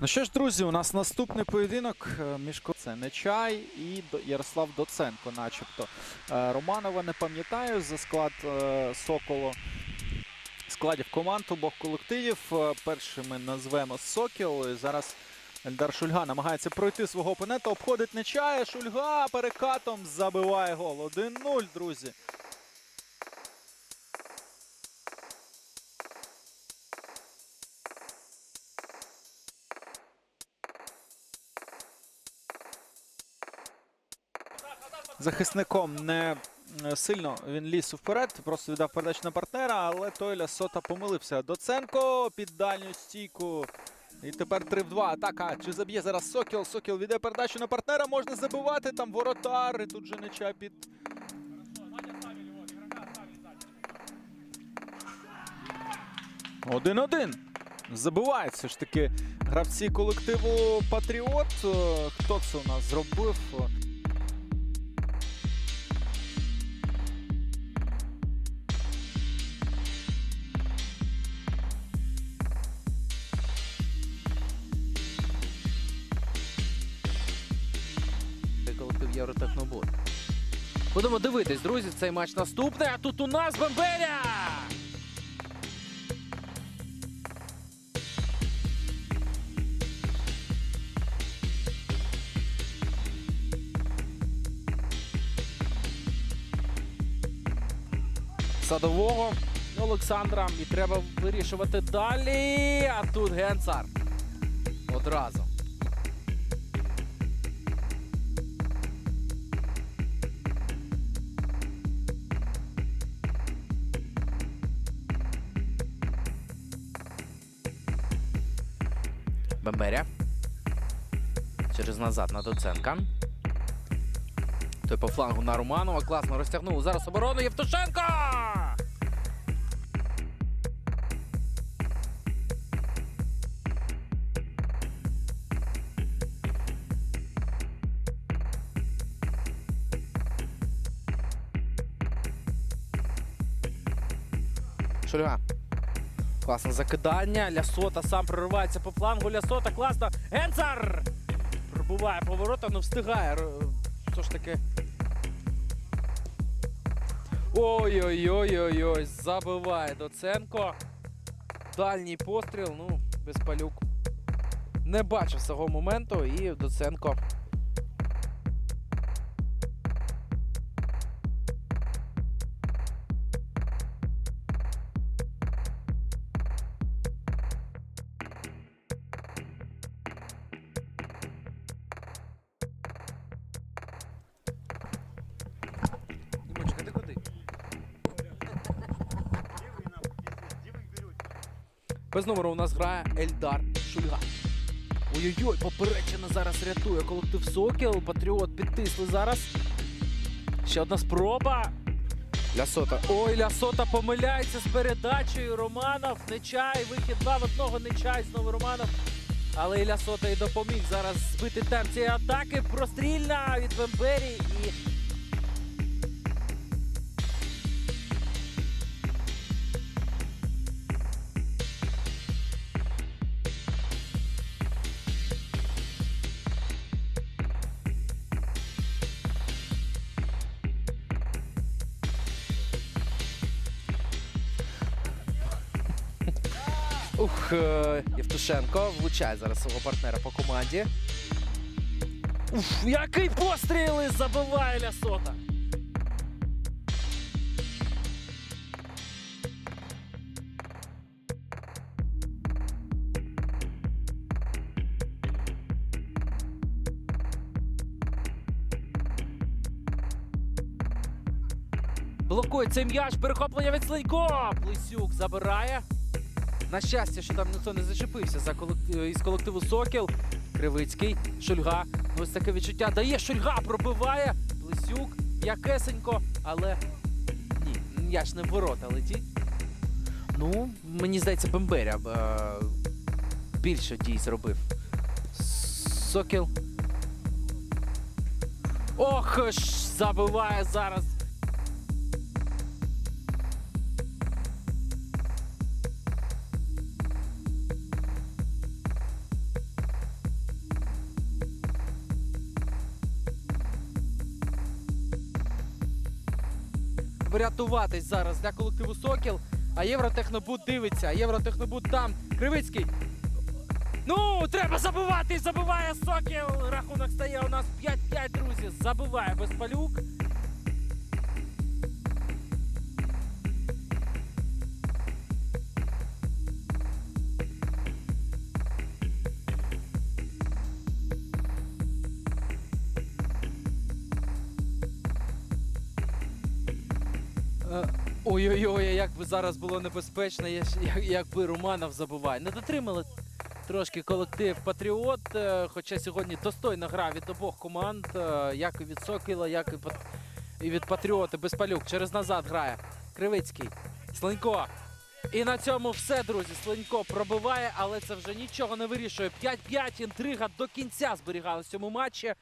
Ну що ж, друзі, у нас наступний поєдинок е, між це Нечай і Ярослав Доценко, начебто. Е, Романова не пам'ятаю за склад е, Соколу. Складів команд обох колективів. Е, Перший ми назвемо Сокіл. Зараз Ельдар Шульга намагається пройти свого опонента, обходить Нечая. Шульга перекатом забиває гол. 1-0, друзі. Захисником не е, сильно він ліз вперед, просто віддав передачу на партнера, але той Лясота помилився. Доценко під дальню стійку. І тепер 3 в 2. Атака. Чи заб'є зараз Сокіл? Сокіл віддає передачу на партнера. Можна забивати. Там воротар. І тут же Нечай під. Один-один. Забивають ж таки гравці колективу Патріот. Е, Хто це у нас зробив? Євротехнобуд. Будемо дивитись, друзі, цей матч наступний. А тут у нас Бембеля! Садового Олександра. І треба вирішувати далі. А тут Генцар. Одразу. Бемберя. Через назад на Доценка. Той по флангу на Романова. Класно розтягнув. Зараз оборону Євтушенко! Шульга. Класне закидання. Лясота сам проривається по флангу. Лясота класно. Генцар! Пробуває поворота, але встигає. Що ж таки. Ой-ой-ой-ой-ой. Забиває Доценко. Дальній постріл. Ну, Безпалюк. Не бачив цього моменту і Доценко. Без номеру у нас грає Ельдар Шульга. Ой-ой-ой, поперечина зараз рятує колектив Сокіл. Патріот підтисли зараз. Ще одна спроба. Лясота. Ой, Лясота помиляється з передачею. Романов, Нечай, вихід два в одного, Нечай, знову Романов. Але і Лясота і допоміг зараз збити темп цієї атаки. Прострільна від Бембері і Ух, е, Євтушенко влучає зараз свого партнера по команді. Уф, який постріл і забиває Лясота. Блокує цей м'яч, перехоплення від Слинько. Плесюк забирає. На щастя, що там ніхто не зачепився за колектив, із колективу Сокіл. Кривицький, Шульга. Ну, Ось таке відчуття дає. Шульга пробиває. Плесюк, м'якесенько, але ні, м'яч не в ворота летить. Ну, мені здається, Бемберя е, більше дій зробив. Сокіл. Ох, ж, забиває зараз. Врятуватись зараз для колективу Сокіл. А Євротехнобуд дивиться. Євротехнобуд там. Кривицький. Ну, треба забивати! Забиває Сокіл! Рахунок стає у нас 5-5, друзі. Забиває Безпалюк. Ой-ой-ой, як би зараз було небезпечно, як- якби Романов забуває. Не дотримали трошки колектив Патріот, е, хоча сьогодні достойна гра від обох команд, е, як і від Сокіла, як і, від Патріота. Безпалюк через назад грає. Кривицький. Слинько. І на цьому все, друзі. Слинько пробиває, але це вже нічого не вирішує. 5-5, інтрига до кінця зберігалась в цьому матчі.